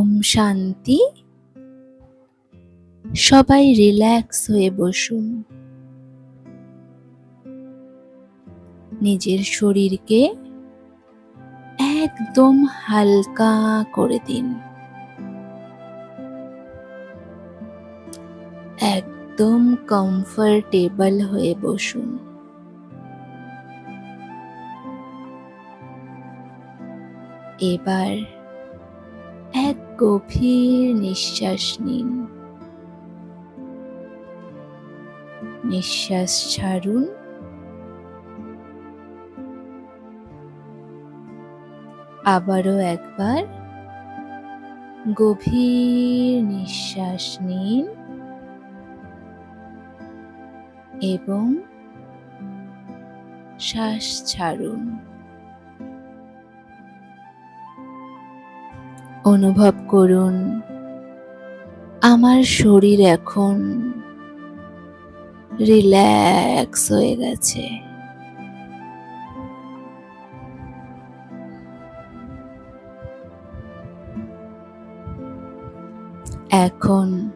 ওম শান্তি। সবাই রিল্যাক্স হয়ে বসুন। নিজের শরীরকে একদম হালকা করে দিন। একদম কমফর্টেবল হয়ে বসুন। এবার গভীর নিঃশ্বাস নিন। নিঃশ্বাস ছাড়ুন। আবারও একবার গভীর নিঃশ্বাস নিন এবং শ্বাস ছাড়ুন। অনুভব করুন। আমার শরীর এখন রিল্যাক্স হয়ে গেছে। এখন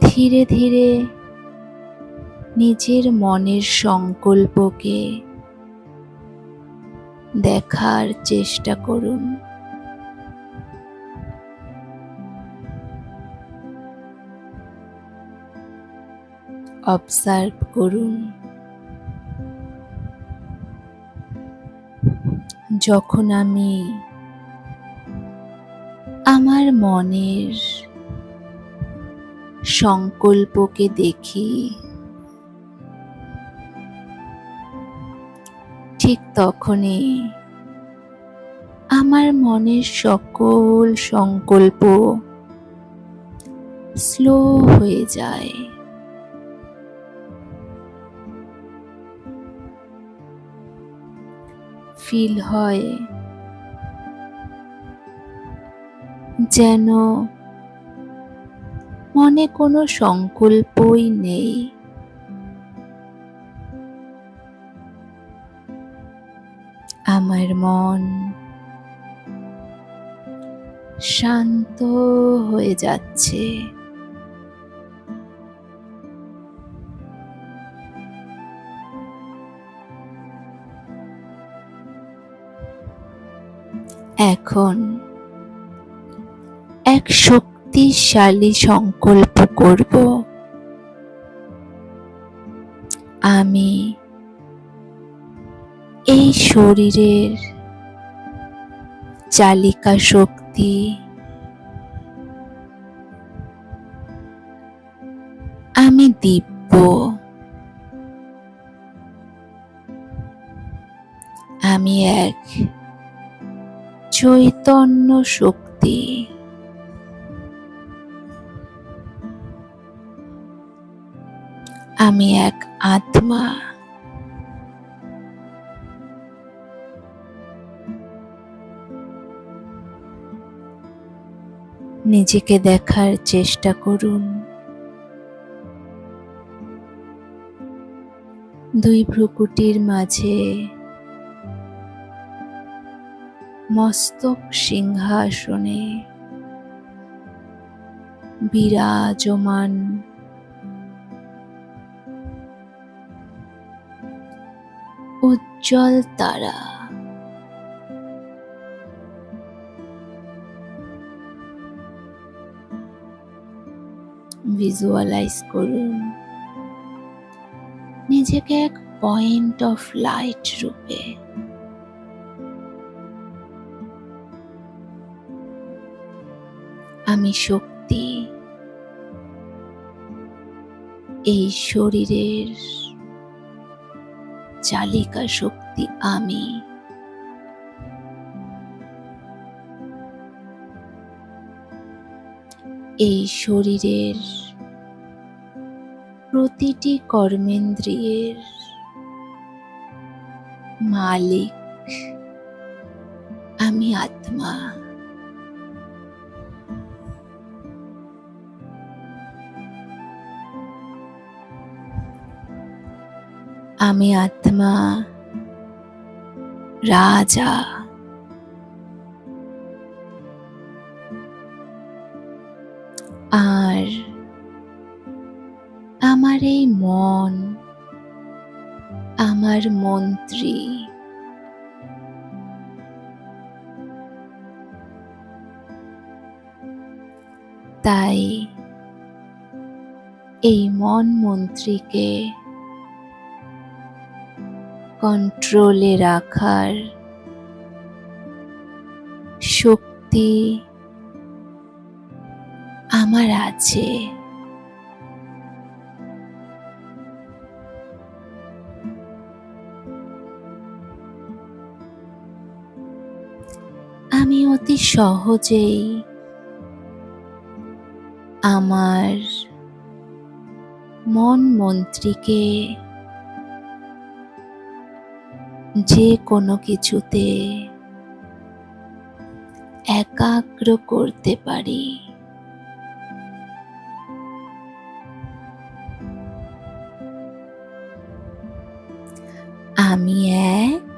ধীরে ধীরে নিজের মনের সংকল্পকে দেখার চেষ্টা করুন। অবজার্ভ করুন। যখন আমি আমার মনের সংকল্পকে দেখি, ঠিক তখনই আমার মনের সকল সংকল্প স্লো হয়ে যায়। ফিল হয়। যেন মনে কোনো সংকল্পই নেই। আমার মন শান্ত হয়ে যাচ্ছে। এখন এক শক্তিশালী সংকল্প করব। আমি এই শরীরের চালিকা শক্তি আমি দিব্য। আমি এক চৈতন্য শক্তি। আমি এক আত্মা। নিজেকে দেখার চেষ্টা করুন। দুই ভ্রুকুটির মাঝে মস্তক সিংহাসনে। বিরাজমান। উজ্জ্বল তারা। ভিজুয়ালাইজ করুন। নিজেকে এক পয়েন্ট অফ লাইট রূপে। আমি শক্তি। এই শরীরের চালিকা শক্তি আমি। এই শরীরের প্রতিটি কর্মেন্দ্রিয়ের মালিক আমি আত্মা। আমি আত্মা রাজা। আর আমার এই মন আমার মন্ত্রী। তাই এই মন মন্ত্রীকে কন্ট্রোলে রাখার শক্তি আমার আছে। আমি অতি সহজেই আমার মন মন্ত্রীকে যে কোনো কিছুতে একাগ্র করতে পারি। আমি এক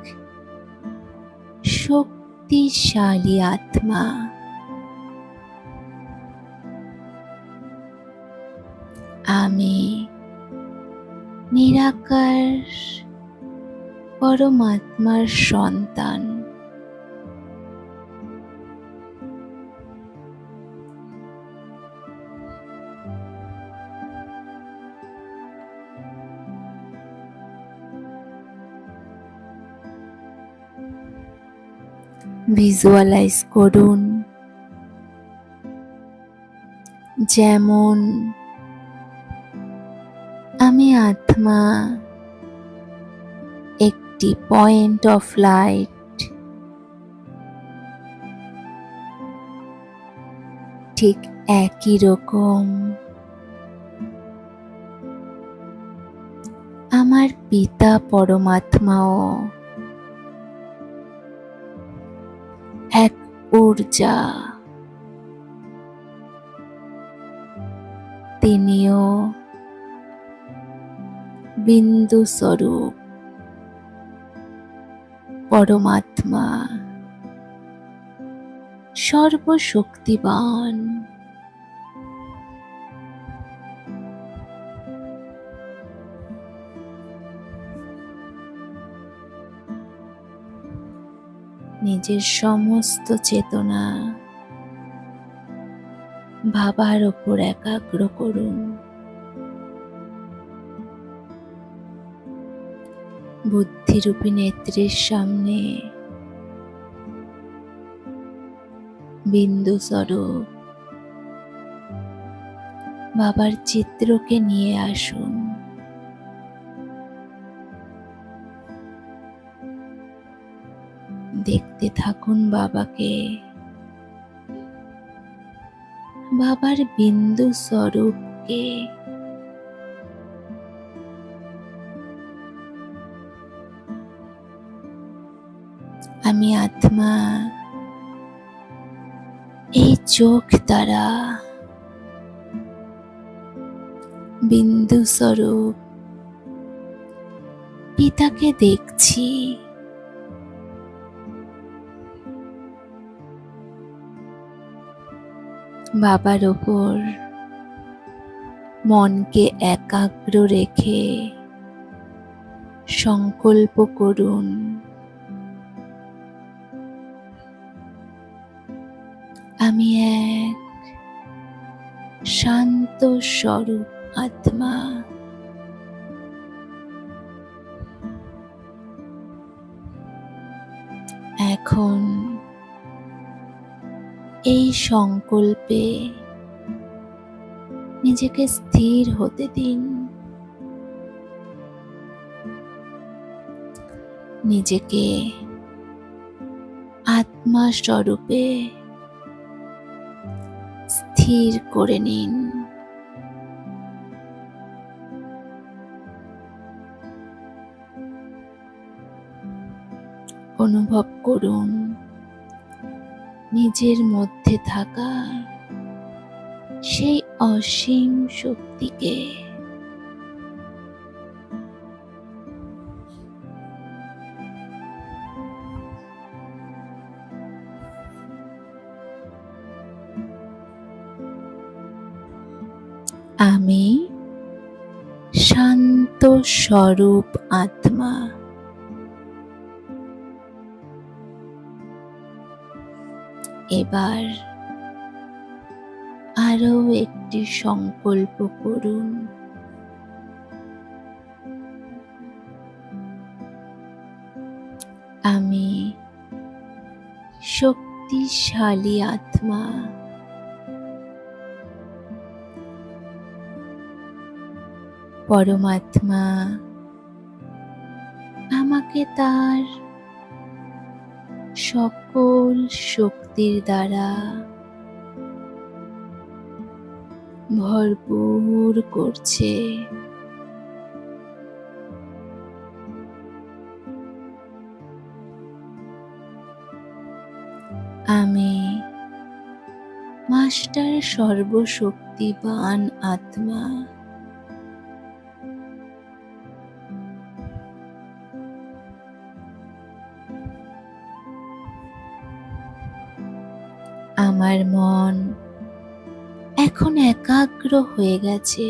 শক্তিশালী আত্মা। আমি নিরাকার পরমাত্মার সন্তান। ভিজুয়ালাইজ করুন। যেমন আমি আত্মা একটি পয়েন্ট অফ লাইট ঠিক একই রকম। আমার পিতা পরমাত্মাও এক ঊর্জা। তিনিও বিন্দু স্বরূপ পরমাত্মা। সর্বশক্তিবান। নিজের সমস্ত চেতনা ভাবার ওপর একাগ্র করুন। বুদ্ধিরূপী নেত্রের সামনে। বিন্দু স্বরূপ। বাবার চিত্রকে নিয়ে আসুন। দেখতে থাকুন বাবাকে। বাবার বিন্দু স্বরূপকে। আমি আত্মা। এই চোখ দ্বারা বিন্দু স্বরূপ পিতাকে দেখছি। বাবার ওপর মনকে একাগ্র রেখে সংকল্প করুন। আমি এক শান্ত স্বরূপ আত্মা। এখন এই সংকল্পে নিজেকে স্থির হতে দিন। নিজেকে আত্মা স্বরূপে স্থির করে নিন। অনুভব করুন নিজের মধ্যে থাকা সেই অসীম শক্তিকে। আমি শান্ত স্বরূপ আত্মা। এবার আরও একটি সংকল্প করুন। আমি শক্তিশালী আত্মা। পরমাত্মা আমাকে তার সকল শক্তির দ্বারা ভরপুর করছে। আমি মাস্টার সর্বশক্তিবান আত্মা। আমার মন এখন একাগ্র হয়ে গেছে।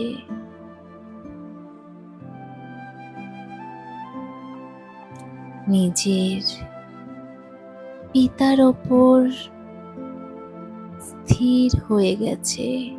নিজের পিতার ওপর স্থির হয়ে গেছে।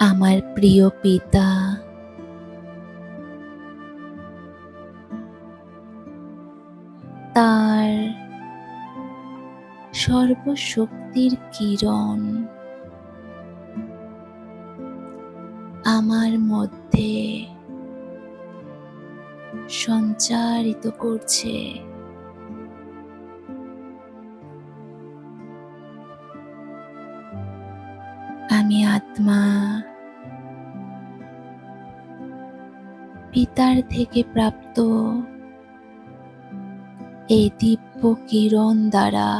আমার প্রিয় পিতা। তার সর্বশক্তির কিরণ আমার মধ্যে সঞ্চারিত করছে। আমি আত্মা পিতার থেকে প্রাপ্ত। এই দিব্য কিরণ দ্বারা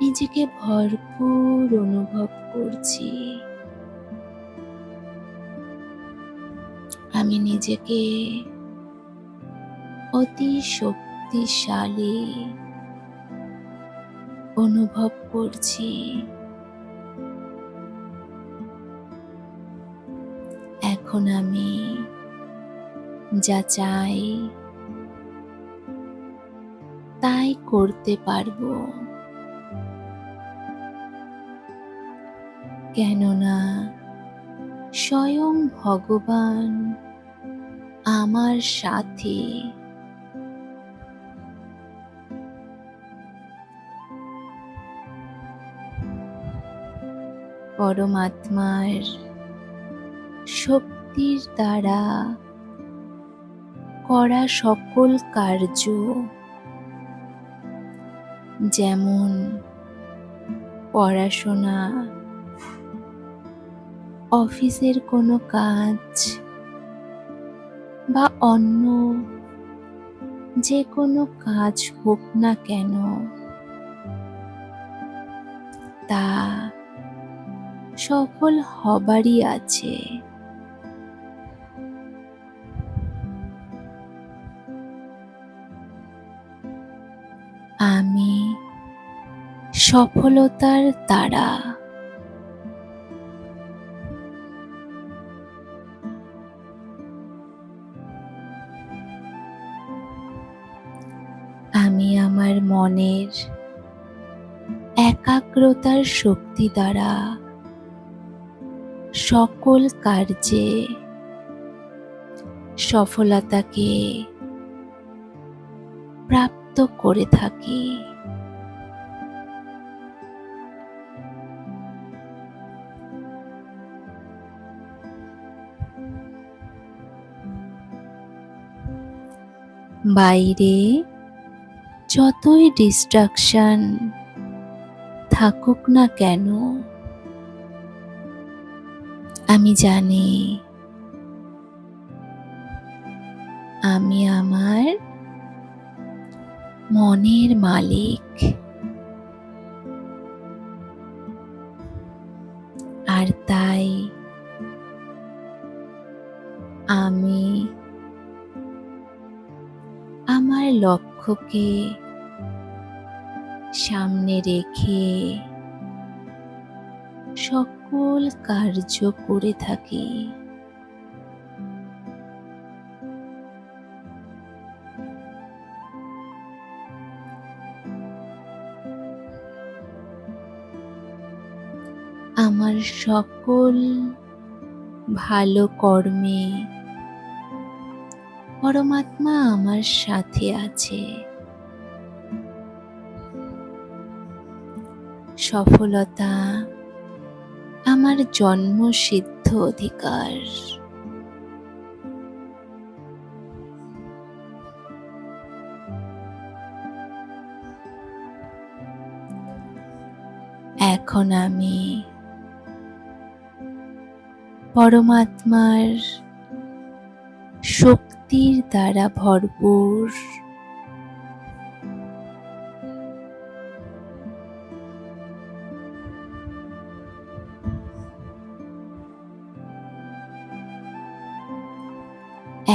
নিজেকে ভরপুর অনুভব করছি। আমি নিজেকে অতি শক্তিশালী অনুভব করছি। এখন আমি যা চাই তাই করতে পারব। কেননা স্বয়ং ভগবান আমার সাথে। পরমাত্মার শক্তির দ্বারা করা সকল কার্য, যেমন পড়াশোনা, অফিসের কোনো কাজ বা অন্য যে কোনো কাজ হোক না কেন, তা সফল হবারই আছে। সফলতার তারা। আমি আমার মনের একাগ্রতার শক্তি দ্বারা সকল কার্যে সফলতাকে প্রাপ্ত করে থাকি। বাইরে যতই ডিস্ট্রাকশন থাকুক না কেন আমি জানি আমি আমার মনের মালিক। লক্ষ্যকে সামনে রেখে সকল কার্য করে থাকি। আমার সকল ভালো কর্মে পরমাত্মা আমার সাথে আছে। সফলতা আমার জন্মসিদ্ধ অধিকার। এখন আমি পরমাত্মার শক্তির দ্বারা ভরপুর।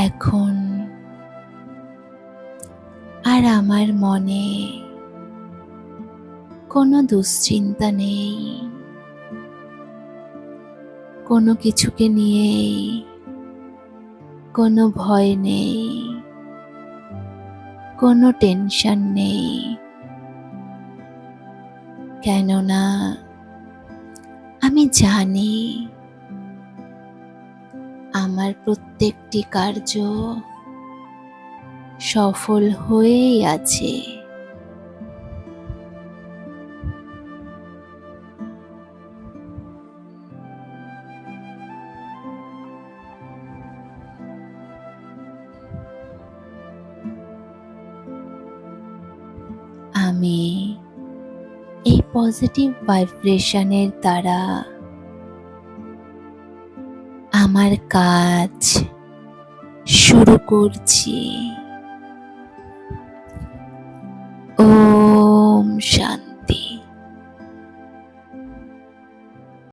এখন আর আমার মনে কোনো দুশ্চিন্তা নেই। কোনো কিছুকে নিয়েই কোনো ভয় নেই, কোনো টেনশন নেই। কেননা আমি জানি আমার প্রত্যেকটি কার্য সফল হয়েই আছে। আমি এই পজিটিভ ভাইব্রেশনের দ্বারা আমার কাজ শুরু করছি। ওম শান্তি।